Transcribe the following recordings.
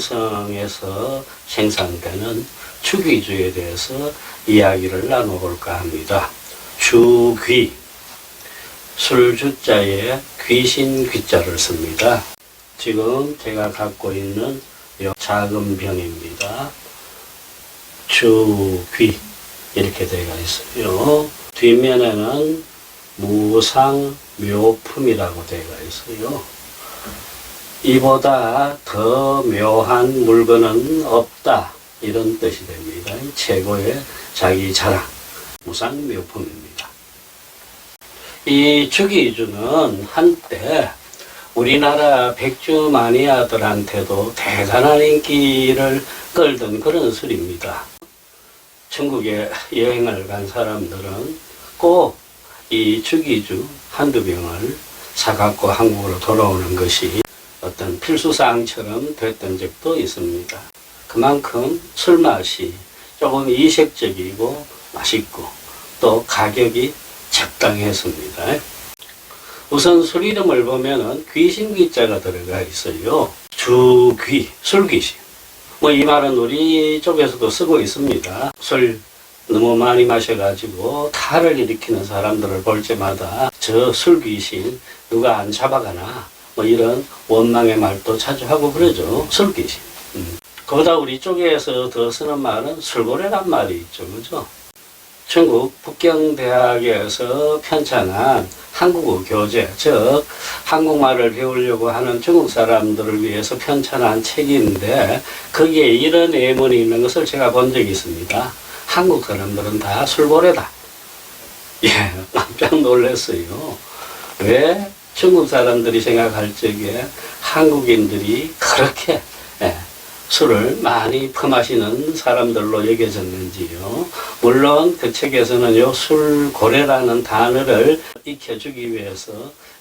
호남성에서 생산되는 주귀주에 대해서 이야기를 나눠볼까 합니다. 주귀, 술주자에 귀신 귀자를 씁니다. 지금 제가 갖고 있는 이 작은 병입니다. 주귀 이렇게 되어 있어요. 뒷면에는 무상 묘품이라고 되어 있어요. 이보다 더 묘한 물건은 없다. 이런 뜻이 됩니다. 최고의 자기 자랑, 무상 묘품입니다. 이 주기주는 한때 우리나라 백주 마니아들한테도 대단한 인기를 끌던 그런 술입니다. 천국에 여행을 간 사람들은 꼭 이 주기주 한두 병을 사갖고 한국으로 돌아오는 것이 어떤 필수사항처럼 됐던 적도 있습니다. 그만큼 술 맛이 조금 이색적이고 맛있고 또 가격이 적당했습니다. 우선 술 이름을 보면은 귀신귀자가 들어가 있어요. 주귀, 술귀신. 뭐 이 말은 우리 쪽에서도 쓰고 있습니다. 술 너무 많이 마셔가지고 탈을 일으키는 사람들을 볼 때마다 저 술 귀신 누가 안 잡아가나 뭐 이런 원망의 말도 자주 하고 그러죠. 술귀신. 음. 거기다 우리 쪽에서 더 쓰는 말은 술고래란 말이 있죠. 그죠? 중국 북경대학에서 편찬한 한국어 교재, 즉 한국말을 배우려고 하는 중국 사람들을 위해서 편찬한 책인데 거기에 이런 예문이 있는 것을 제가 본 적이 있습니다. 한국 사람들은 다 술고래다. 예, 깜짝 놀랐어요. 왜 중국 사람들이 생각할 적에 한국인들이 그렇게 예, 술을 많이 퍼마시는 사람들로 여겨졌는지요. 물론 그 책에서는 요 술고래라는 단어를 익혀주기 위해서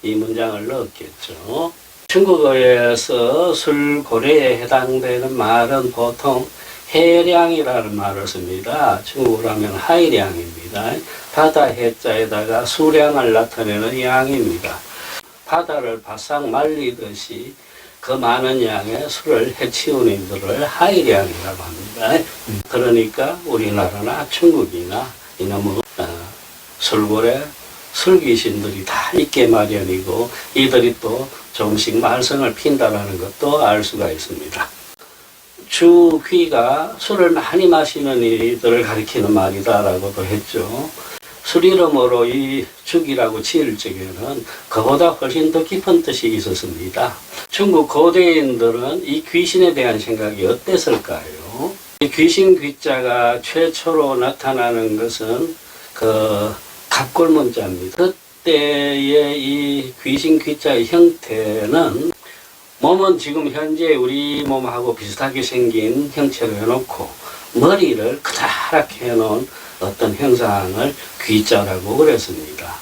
이 문장을 넣었겠죠. 중국어에서 술고래에 해당되는 말은 보통 해량이라는 말을 씁니다. 중국어로 하면 하이량입니다. 바다 해자에다가 수량을 나타내는 양입니다. 바다를 바싹 말리듯이 그 많은 양의 술을 해치우는 이들을 하이량이라고 합니다. 그러니까 우리나라나 중국이나 이놈의 어, 술고래 술귀신들이 다 있게 마련이고 이들이 또 조금씩 말썽을 핀다라는 것도 알 수가 있습니다. 주귀가 술을 많이 마시는 이들을 가리키는 말이다라고도 했죠. 술 이름으로 이 죽이라고 지을 적에는 그보다 훨씬 더 깊은 뜻이 있었습니다. 중국 고대인들은 이 귀신에 대한 생각이 어땠을까요? 이 귀신 귀자가 최초로 나타나는 것은 그 갑골문 자입니다. 그때의 이 귀신 귀자의 형태는 몸은 지금 현재 우리 몸하고 비슷하게 생긴 형체로 해놓고 머리를 크다랗게 해놓은 어떤 형상을 귀자라고 그랬습니다.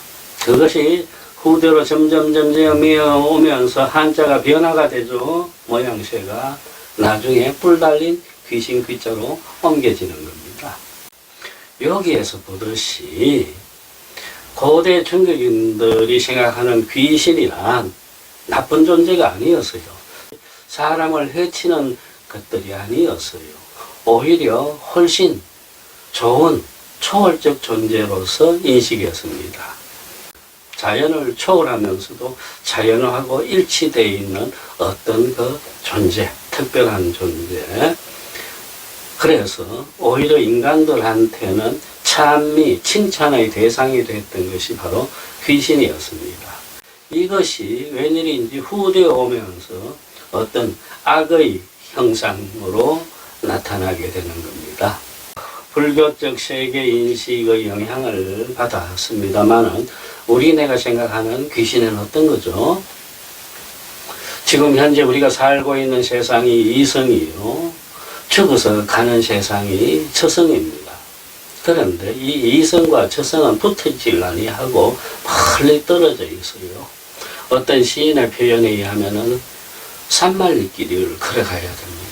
그것이 후대로 점점 점점 오면서 한자가 변화가 되죠. 모양새가 나중에 뿔 달린 귀신 귀자로 옮겨지는 겁니다. 여기에서 보듯이 고대 중국인들이 생각하는 귀신이란 나쁜 존재가 아니었어요. 사람을 해치는 것들이 아니었어요. 오히려 훨씬 좋은 초월적 존재로서 인식했습니다. 자연을 초월하면서도 자연하고 일치되어 있는 어떤 그 존재, 특별한 존재. 그래서 오히려 인간들한테는 찬미, 칭찬의 대상이 됐던 것이 바로 귀신이었습니다. 이것이 웬일인지 후대에 오면서 어떤 악의 형상으로 나타나게 되는 겁니다. 불교적 세계 인식의 영향을 받았습니다만은 우리네가 생각하는 귀신은 어떤 거죠? 지금 현재 우리가 살고 있는 세상이 이성이요. 죽어서 가는 세상이 처성입니다. 그런데 이 이성과 처성은 붙어질 아니하고 멀리 떨어져 있어요. 어떤 시인의 표현에 의하면은 산말리길을 걸어가야 됩니다.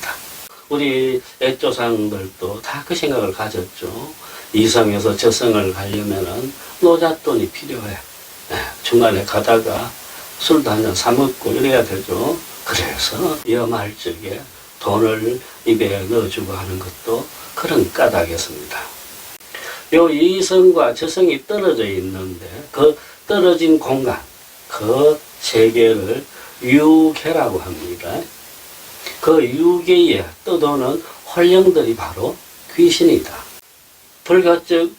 우리 애조상들도 다 그 생각을 가졌죠. 이성에서 저성을 가려면은 노잣돈이 필요해. 예, 중간에 가다가 술도 한 잔 사먹고 이래야 되죠. 그래서 염할 적에 돈을 입에 넣어주고 하는 것도 그런 까닭이었습니다. 요 이성과 저성이 떨어져 있는데 그 떨어진 공간, 그 세계를 유계라고 합니다. 그 유계에 떠도는 활령들이 바로 귀신이다. 불가적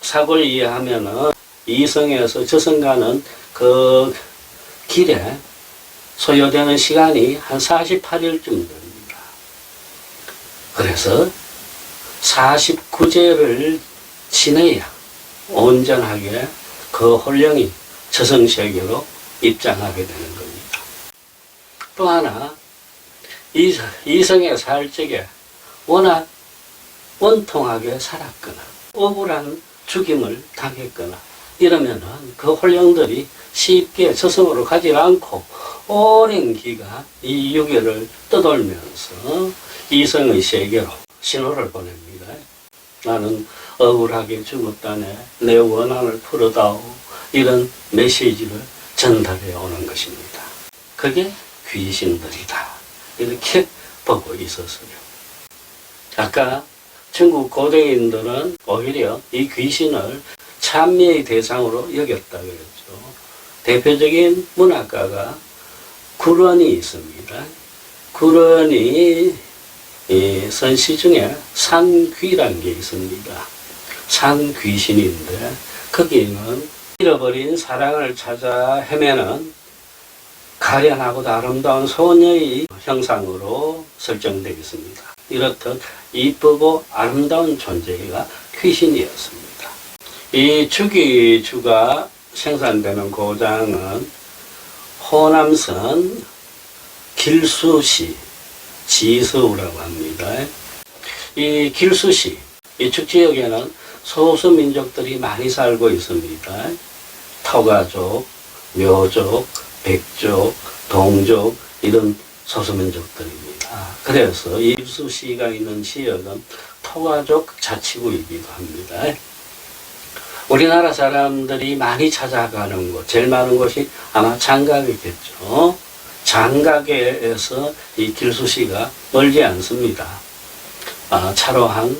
사고를 이해하면은 이성에서 저성 가는 그 길에 소요되는 시간이 한 48일쯤 됩니다. 그래서 49제를 지내야 온전하게 그 혼령이 저성세계로 입장하게 되는 겁니다. 또 하나, 이- 이성의 살 적에 워낙 원통하게 살았거나 억울한 죽임을 당했거나 이러면은 그 혼령들이 쉽게 저성으로 가지 않고 오랜 기간 이 유괴를 떠돌면서 이성의 세계로 신호를 보냅니다. 나는 억울하게 죽었다네. 내 원한을 풀어다오. 이런 메시지를 전달해 오는 것입니다. 그게 귀신들이다. 이렇게 보고 있었어요. 아까 중국 고대인들은 오히려 이 귀신을 찬미의 대상으로 여겼다 그랬죠. 대표적인 문학가가 구런이 있습니다. 구런이 이 선시 중에 산귀란 게 있습니다. 산귀신인데 거기는 잃어버린 사랑을 찾아 헤매는 가련하고도 아름다운 소녀의 형상으로 설정되어 있습니다. 이렇듯 이쁘고 아름다운 존재가 귀신이었습니다. 이 주기주가 생산되는 고장은 호남선 길수시 지서우라고 합니다. 이 길수시, 이 축 지역에는 소수 민족들이 많이 살고 있습니다. 터가족, 묘족, 백족, 동족 이런 소수민족들입니다. 그래서 이 길수시가 있는 지역은 토가족 자치구이기도 합니다. 우리나라 사람들이 많이 찾아가는 곳, 제일 많은 곳이 아마 장각이겠죠. 장각에서 이 길수시가 멀지 않습니다. 아, 차로 한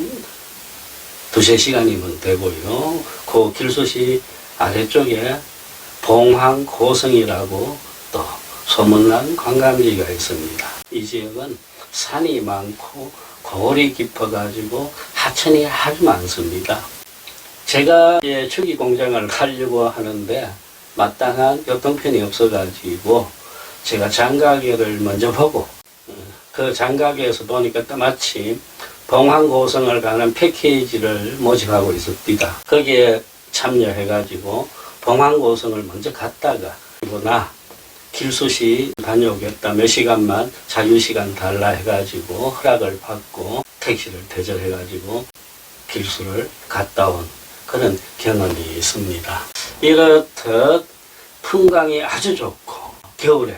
두세 시간이면 되고요. 그 길수시 아래쪽에 봉황 고성이라고 또 소문난 관광지가 있습니다. 이 지역은 산이 많고 골이 깊어가지고 하천이 아주 많습니다. 제가 이제 추기 공장을 가려고 하는데 마땅한 교통편이 없어가지고 제가 장가계를 먼저 보고 어, 그 장가계에서 보니까 또 마침 봉황고성을 가는 패키지를 모집하고 있었습니다. 거기에 참여해가지고 봉황고성을 먼저 갔다가 그리고 나 길수시 다녀오겠다 몇 시간만 자유시간 달라 해가지고 허락을 받고 택시를 대절해가지고 길수를 갔다 온 그런 경험이 있습니다. 이렇듯 풍광이 아주 좋고 겨울에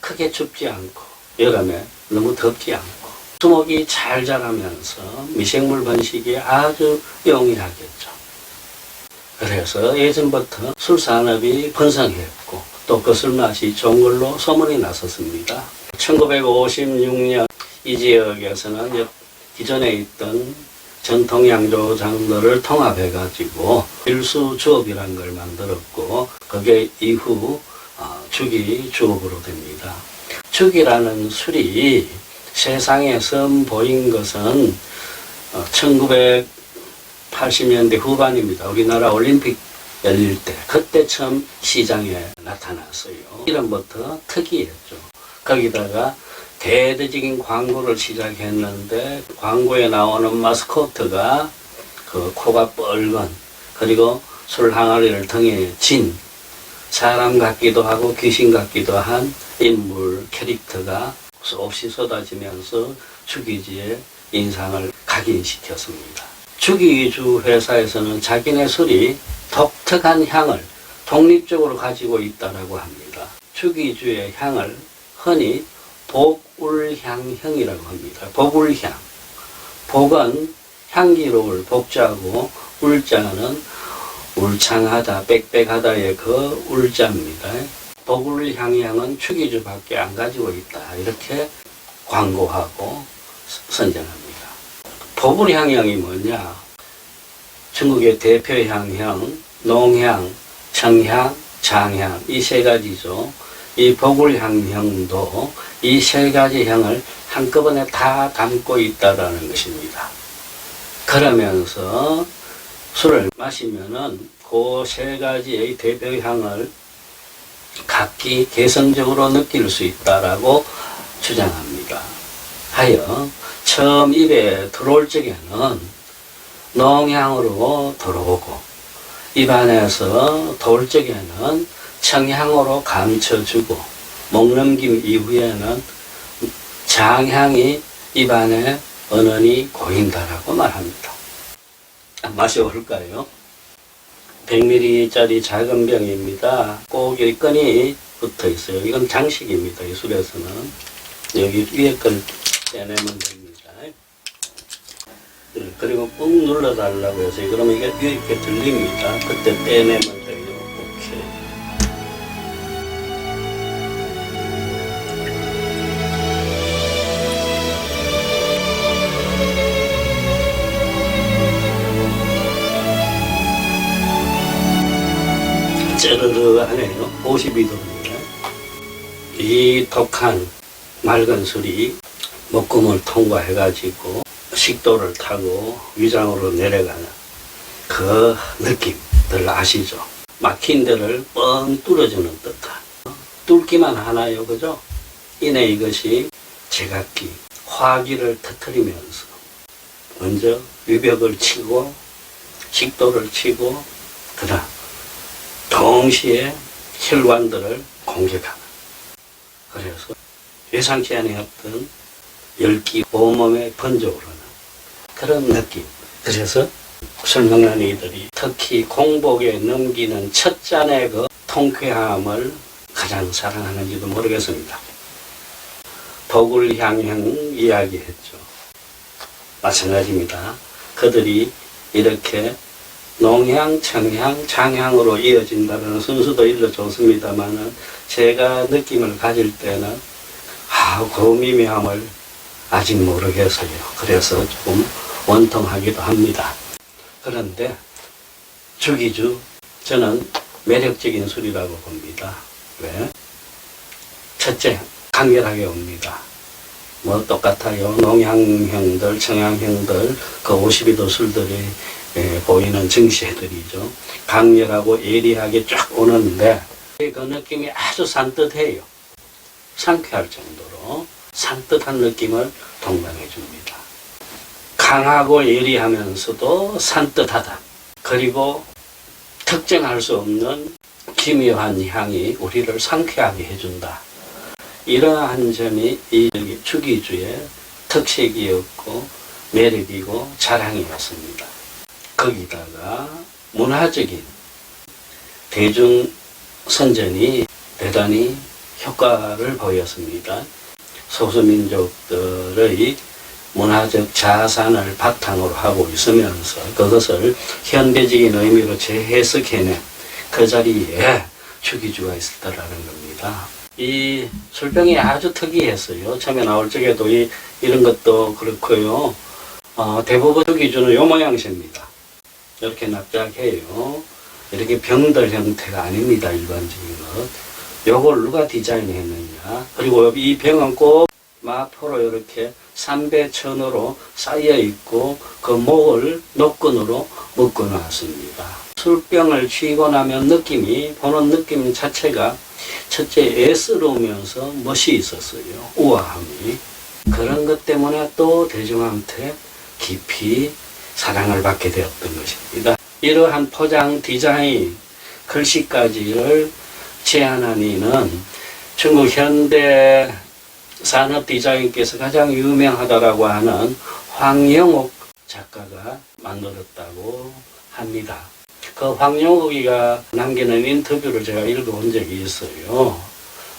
크게 춥지 않고 여름에 너무 덥지 않고 수목이 잘 자라면서 미생물 번식이 아주 용이하겠죠. 그래서 예전부터 술산업이 번성했고 또 그 술맛이 좋은 걸로 소문이 났었습니다. 1956년 이 지역에서는 여- 기존에 있던 전통 양조장들을 통합해 가지고 일수 주업이라는 걸 만들었고 그게 이후 어, 죽이 주업으로 됩니다. 죽이라는 술이 세상에 처음 보인 것은 1980년대 후반입니다. 우리나라 올림픽 열릴 때 그때 처음 시장에 나타났어요. 이름부터 특이했죠. 거기다가 대대적인 광고를 시작했는데 광고에 나오는 마스코트가 그 코가 뻘건 그리고 술 항아리를 등에 진 사람 같기도 하고 귀신 같기도 한 인물 캐릭터가 수없이 쏟아지면서 주기지의 인상을 각인시켰습니다. 주기주 회사에서는 자기네 술이 독특한 향을 독립적으로 가지고 있다라고 합니다. 주기주의 향을 흔히 복울향형이라고 합니다. 복울향. 복은 향기로울 복자고 울자는 울창하다, 빽빽하다의 그 울자입니다. 복울향향은 추기주밖에 안 가지고 있다. 이렇게 광고하고 선전합니다. 보불향형이 뭐냐? 중국의 대표 향형, 농향, 청향, 장향 이 세 가지죠. 이 보불향형도 이 세 가지 향을 한꺼번에 다 담고 있다라는 것입니다. 그러면서 술을 마시면은 그 세 가지의 대표 향을 각기 개성적으로 느낄 수 있다라고 주장합니다. 하여 처음 입에 들어올 적에는 농향으로 들어오고 입안에서 돌 적에는 청향으로 감춰주고 목 넘김 이후에는 장향이 입안에 은은히 고인다라고 말합니다. 마셔볼까요? 100ml짜리 작은 병입니다. 꼭 끈이 붙어 있어요. 이건 장식입니다. 이 술에서는. 여기 위에 끈 떼내면 됩니다. 네, 그리고 꾹 눌러달라고 해서 그러면 이게 이렇게 들립니다. 그때 떼내면 돼요. 오케이. 쩌르르 하네요. 52도입니다. 이 독한 맑은 술이 목금을 통과해가지고 식도를 타고 위장으로 내려가는 그 느낌들 아시죠? 막힌 데를 뻥 뚫어주는 듯한 뚫기만 하나요, 그죠? 이내 이것이 제각기 화기를 터뜨리면서 먼저 위벽을 치고 식도를 치고 그다음 동시에 혈관들을 공격하는 그래서 예상치 않았던 열기 온몸에 번져오르는 그런 느낌. 그래서 술 먹는 이들이 특히 공복에 넘기는 첫 잔의 그 통쾌함을 가장 사랑하는지도 모르겠습니다. 복을 향형 이야기했죠. 마찬가지입니다. 그들이 이렇게 농향, 청향, 장향으로 이어진다는 순서도 일러줬습니다만은 제가 느낌을 가질 때는 아, 그 미묘함을 아직 모르겠어요. 그래서 조금 원통하기도 합니다. 그런데 주기주 저는 매력적인 술이라고 봅니다. 왜? 첫째, 강렬하게 옵니다. 뭐 똑같아요. 농향형들, 청향형들, 그 52도 술들이 예, 보이는 증시들이죠. 강렬하고 예리하게 쫙 오는데 그 느낌이 아주 산뜻해요. 상쾌할 정도로 산뜻한 느낌을 동반해 줍니다. 강하고 예리하면서도 산뜻하다. 그리고 특정할 수 없는 기묘한 향이 우리를 상쾌하게 해준다. 이러한 점이 이 주기주의 특색이었고 매력이고 자랑이었습니다. 거기다가 문화적인 대중 선전이 대단히 효과를 보였습니다. 소수민족들의 문화적 자산을 바탕으로 하고 있으면서 그것을 현대적인 의미로 재해석해낸 그 자리에 주기주가 있었다라는 겁니다. 이 술병이 아주 특이했어요. 처음에 나올 적에도 이, 이런 것도 그렇고요. 어, 대부분 주기주는 요 모양새입니다. 이렇게 납작해요. 이렇게 병들 형태가 아닙니다. 일반적인 것. 요걸 누가 디자인했느냐. 그리고 이 병은 꼭 마포로 이렇게 삼배천으로 쌓여 있고 그 목을 노끈으로 묶어 놨습니다. 술병을 취고 나면 느낌이 보는 느낌 자체가 첫째 애스러우면서 멋이 있었어요. 우아함이. 그런 것 때문에 또 대중한테 깊이 사랑을 받게 되었던 것입니다. 이러한 포장 디자인, 글씨까지를 제안한 이는 중국 현대 산업 디자인께서 가장 유명하다라고 하는 황영옥 작가가 만들었다고 합니다. 그 황영옥이가 남기는 인터뷰를 제가 읽어본 적이 있어요.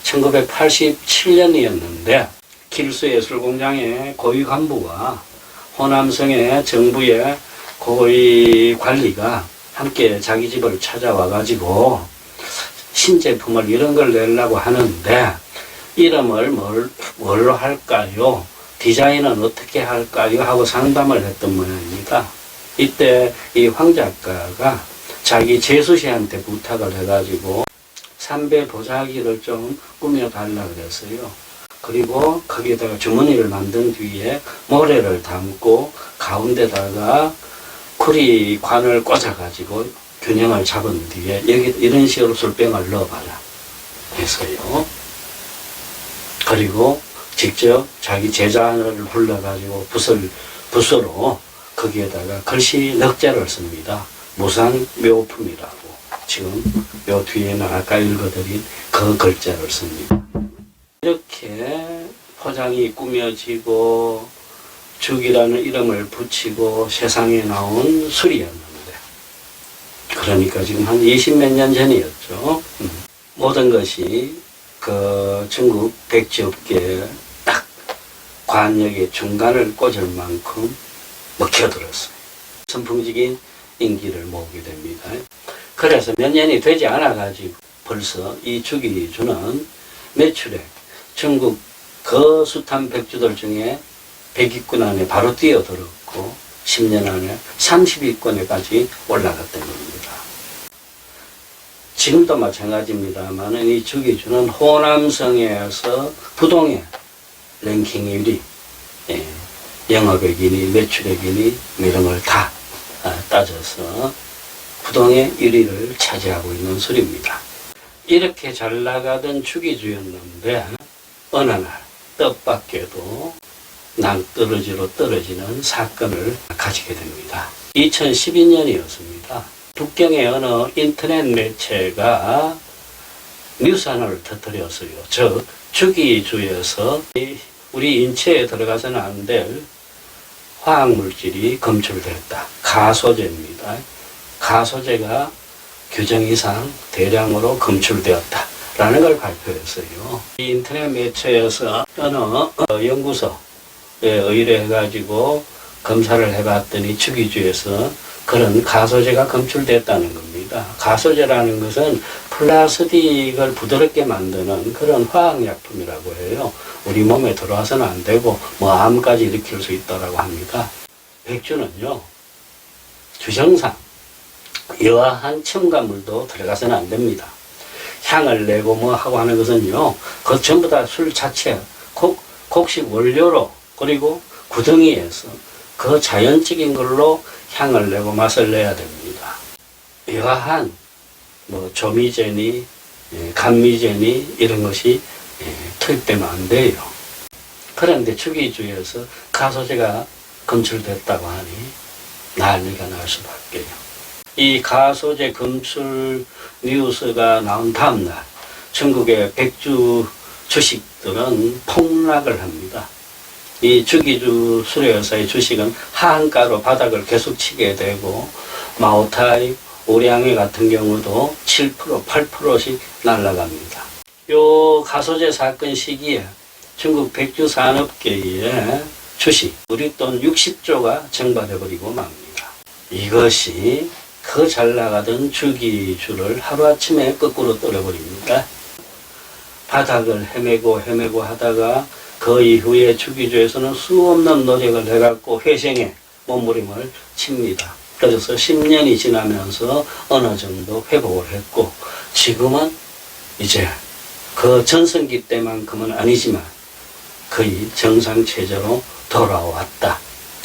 1987년이었는데 길수예술공장의 고위 간부와 호남성의 정부의 고위 관리가 함께 자기 집을 찾아와 가지고 신제품을 이런 걸 내려고 하는데 이름을 뭘, 뭘로 할까요? 디자인은 어떻게 할까요? 하고 상담을 했던 모양입니다. 이때 이 황 작가가 자기 재수 씨한테 부탁을 해가지고 삼배 보자기를 좀 꾸며달라 그랬어요. 그리고 거기에다가 주머니를 만든 뒤에 모래를 담고 가운데다가 쿠리관을 꽂아가지고 균형을 잡은 뒤에 여기 이런 식으로 술병을 넣어봐라 했어요. 그리고 직접 자기 제자를 불러가지고 붓을, 붓으로 거기에다가 글씨 넉자를 씁니다. 무상 묘품이라고. 지금 요 뒤에는 아까 읽어드린 그 글자를 씁니다. 이렇게 포장이 꾸며지고 죽이라는 이름을 붙이고 세상에 나온 술이었는데 그러니까 지금 한 20 몇 년 전이었죠. 음. 모든 것이 그 중국 백지업계에 딱 관역의 중간을 꽂을 만큼 먹혀들었어요. 선풍적인 인기를 모으게 됩니다. 그래서 몇 년이 되지 않아가지고 벌써 이 주기 주는 매출액 중국 그 숱한 백주들 중에 100위권 안에 바로 뛰어들었고 10년 안에 30위권에까지 올라갔던 겁니다. 지금도 마찬가지입니다만 이 주기주는 호남성에서 부동의 랭킹 1위, 예, 영업액이니 매출액이니 뭐 이런 걸 다 따져서 부동의 1위를 차지하고 있는 술입니다. 이렇게 잘 나가던 주기주였는데 어느 날 뜻밖에도 낭떠러지로 떨어지는 사건을 가지게 됩니다. 2012년이었습니다. 북경의 어느 인터넷 매체가 뉴스 하나를 터뜨렸어요. 즉 주기주에서 이 우리 인체에 들어가서는 안 될 화학물질이 검출됐다. 가소제입니다. 가소제가 규정 이상 대량으로 검출되었다. 라는 걸 발표했어요. 이 인터넷 매체에서 어느 어, 연구소에 의뢰해가지고 검사를 해봤더니 주기주에서 그런 가소제가 검출됐다는 겁니다. 가소제라는 것은 플라스틱을 부드럽게 만드는 그런 화학약품이라고 해요. 우리 몸에 들어와서는 안 되고 뭐 암까지 일으킬 수 있다라고 합니다. 백주는요 주정상 여하한 첨가물도 들어가서는 안 됩니다. 향을 내고 뭐 하고 하는 것은요 그 전부 다 술 자체 곡, 곡식 원료로 그리고 구덩이에서 그 자연적인 걸로 향을 내고 맛을 내야 됩니다. 여하한 뭐 조미제니 예, 감미제니 이런 것이 예, 투입되면 안 돼요. 그런데 주기주에서 가소제가 검출됐다고 하니 난리가 날 수밖에요. 이 가소제 검출 뉴스가 나온 다음날 중국의 백주 주식들은 폭락을 합니다. 이 주기주 수료회사의 주식은 하한가로 바닥을 계속 치게 되고 마오타이, 오량회 같은 경우도 7%, 8%씩 날아갑니다. 요 가소제 사건 시기에 중국 백주 산업계의 주식, 우리 돈 60조가 증발해버리고 맙니다. 이것이 그 잘 나가던 주기주를 하루아침에 거꾸로 떨어버립니다. 바닥을 헤매고 헤매고 하다가 그 이후에 주기주에서는 수없는 노력을 해갖고 회생에 몸부림을 칩니다. 그래서 10년이 지나면서 어느 정도 회복을 했고 지금은 이제 그 전성기 때만큼은 아니지만 거의 정상 체제로 돌아왔다.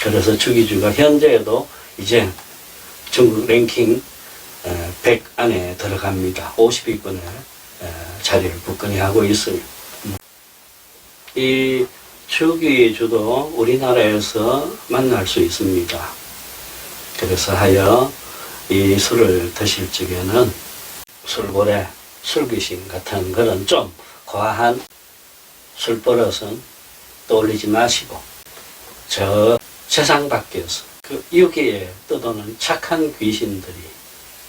그래서 주기주가 현재에도 이제 중국 랭킹 100 안에 들어갑니다. 50위권에 자리를 굳건히 하고 있어요. 이 주기주도 우리나라에서 만날 수 있습니다. 그래서 하여 이 술을 드실 적에는 술고래, 술귀신 같은 그런 좀 과한 술버릇은 떠올리지 마시고 저 세상 밖에서 그 유기에 떠도는 착한 귀신들이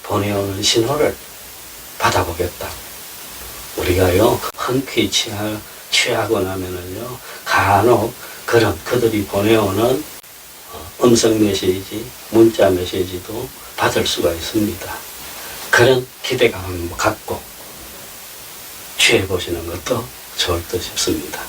보내오는 신호를 받아보겠다. 우리가요, 흔쾌히 취하, 취하고 나면은요, 간혹 그런 그들이 보내오는 어, 음성 메시지, 문자 메시지도 받을 수가 있습니다. 그런 기대감을 갖고 취해 보시는 것도 절도 싶습니다.